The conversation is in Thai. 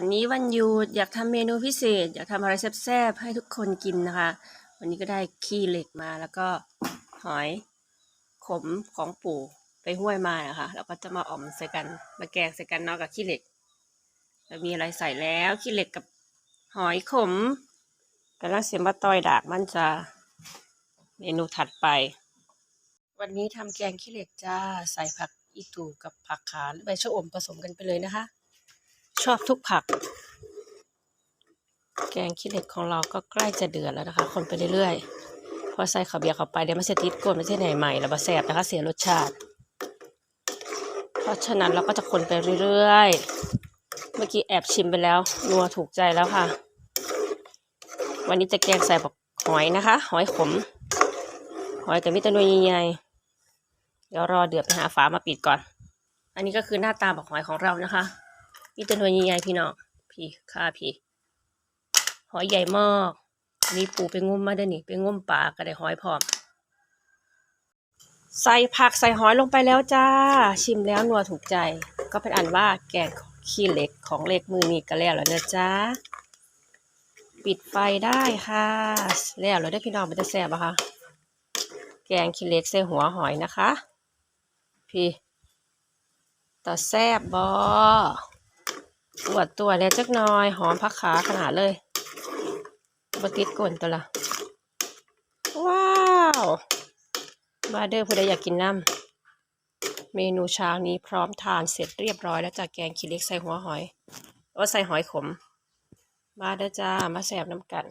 วันนี้วันหยุดอยากทำเมนูพิเศษ อยากทำอะไรแซ่บๆให้ทุกคนกินนะคะ วันนี้ก็ได้ขี้เหล็กมาแล้วก็หอยขมของปู่ไปห้วยมานะคะ แล้วก็จะมาอ่อมใส่กัน มาแกงใส่กันเนาะกับขี้เหล็กแล้วมีอะไรใส่แล้วขี้เหล็กกับหอยขมกำลังเสียมาตอยดากมันจะเมนูถัดไป วันนี้ทำแกงขี้เหล็กจ้าใส่ผักอีตูกับผักขาหรือใบชะอมผสมกันไปเลยนะคะ ชอบทุกผัก แกงขี้เหล็กของเราก็ใกล้จะเดือดแล้วนะคะ คนไปเรื่อยๆ พอใส่ข้าวเบียร์เข้าไปเดี๋ยวมันจะติดก้นไม่ใช่ไหนใหม่แล้วมาแสบนะคะ เสียรสชาติ เพราะฉะนั้นเราก็จะคนไปเรื่อยๆ เมื่อกี้แอบชิมไปแล้วนัวถูกใจแล้วค่ะ วันนี้จะแกงใส่ผักหอยนะคะ หอยขม หอยกับมิตรนุยใหญ่ๆเดี๋ยวรอเดือดไปหาฝามาปิดก่อน อันนี้ก็คือหน้าตาบักหอยของเรานะคะ มีแตัวหน่วยใหญ่ๆพี่น้องพี่ค่าพี่ หอยใหญ่มากมีปูไปงมมาเด้อนี่ไปงมปลาก็ได้หอยพร้อม ใส่ผักใส่หอยลงไปแล้วจ้า ชิมแล้วนัวถูกใจ ก็เป็นอันว่าแกงขี้เหล็กของเล็กมือนี่ก็แล้วแล้วนะจ้าปิดไฟได้ค่ะ แล้วแล้วได้พี่น้องมันจะแซ่บอะคะแกงขี้เหล็กใส่หัวหอยนะคะ พี่ตาแซ่บบอ ปวดตัวเนี่ยจักหน่อย หอมพักขาขนาดเลยบติดก่นตัวละว้าวมาเด้อผู้ใดอยากกินน้ำเมนูเช้านี้พร้อมทานเสร็จเรียบร้อยแล้วจากแกงขี้เล็กใส่หัวหอยว่าใส่หอยขม มาเด้อจ้ามาแสบน้ำกัน